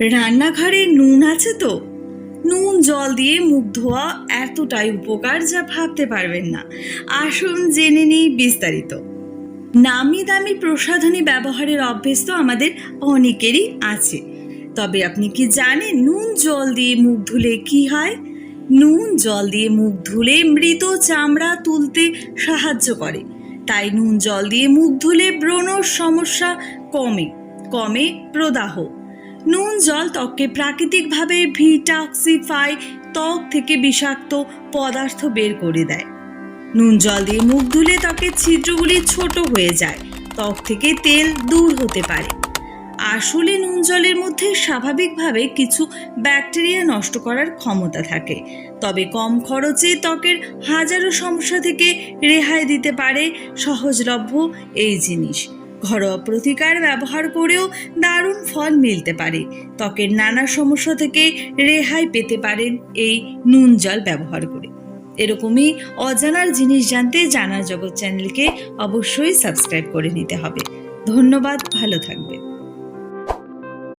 রান্নাঘরে নুন আছে তো? নুন, জল দিয়ে মুখ ধোয়া এতটাই উপকার যা ভাবতে পারবেন না। আসুন জেনে নিই বিস্তারিত। নামি দামি প্রসাধনী ব্যবহারের অভ্যেস তো আমাদের অনেকেরই আছে। তবে আপনি কি জানেন নুন, জল দিয়ে মুখ ধুলে কি হয়? নুন, জল দিয়ে মুখ ধুলে মৃত চামড়া তুলতে সাহায্য করে। তাই নুন, জল দিয়ে মুখ ধুলে ব্রণর সমস্যা কমে কমে প্রদাহ। নুন, জল ত্বককে প্রাকৃতিকভাবে ভিটাক্সিফাই ত্বক থেকে বিষাক্ত পদার্থ বের করে দেয়। নুন, জল দিয়ে মুখ ধুলে ত্বকের ছিদ্রগুলি ছোট হয়ে যায়। ত্বক থেকে তেল দূর হতে পারে। আসলে নুন, জলের মধ্যে স্বাভাবিকভাবে কিছু ব্যাকটেরিয়া নষ্ট করার ক্ষমতা থাকে। তবে কম খরচে ত্বকের হাজারো সমস্যা থেকে রেহাই দিতে পারে সহজলভ্য এই জিনিস। ঘরোয়া প্রতিকার ব্যবহার করেও দারুণ ফল মিলতে পারে। ত্বকের নানা সমস্যা থেকে রেহাই পেতে পারেন এই নুন জল ব্যবহার করে। এরকমই অজানার জিনিস জানতে জানার জগৎ চ্যানেলকে অবশ্যই সাবস্ক্রাইব করে নিতে হবে। ধন্যবাদ, ভালো থাকবেন।